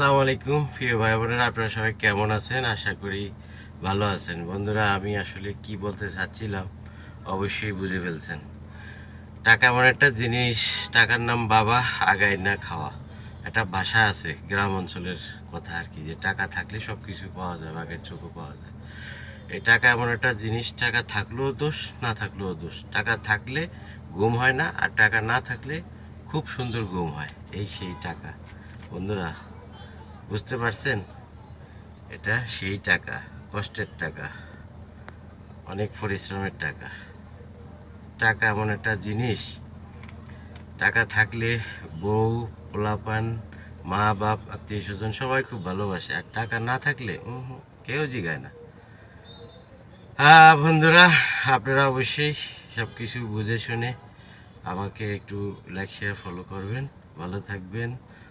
আসসালামু আলাইকুম, প্রিয় ভাই বোনেরা আপনারা সবাই কেমন আছেন? আশা করি ভালো আছেন। বন্ধুরা, আমি আসলে কি বলতে চাচ্ছিলাম অবশ্যই বুঝে ফেলছেন। টাকা এমন একটা জিনিস, টাকার নাম বাবা, আগায় না খাওয়া। একটা ভাষা আছে, গ্রাম অঞ্চলের কথা আর কি, যে টাকা থাকলে সব কিছু পাওয়া যায়, বাঘের চোখও পাওয়া যায়। এই টাকা এমন একটা জিনিস, টাকা থাকলেও দোষ, না থাকলেও দোষ। টাকা থাকলে ঘুম হয় না, আর টাকা না থাকলে খুব সুন্দর ঘুম হয়। এই সেই টাকা। বন্ধুরা বুঝতে পারছেন? এটা সেই টাকা, কষ্টের টাকা, অনেক পরিশ্রমের টাকা। টাকা এমন একটা জিনিস, টাকা থাকলে বউ, পোলাপান, মা, বাপ, আত্মীয় স্বজন সবাই খুব ভালোবাসে। আর টাকা না থাকলে কেউ জিগায় না। হ্যাঁ বন্ধুরা, আপনারা অবশ্যই সব কিছু বুঝে শুনে আমাকে একটু লাইক শেয়ার ফলো করবেন। ভালো থাকবেন।